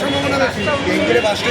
সম্ভাবনা বেশি। বাসটা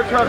সর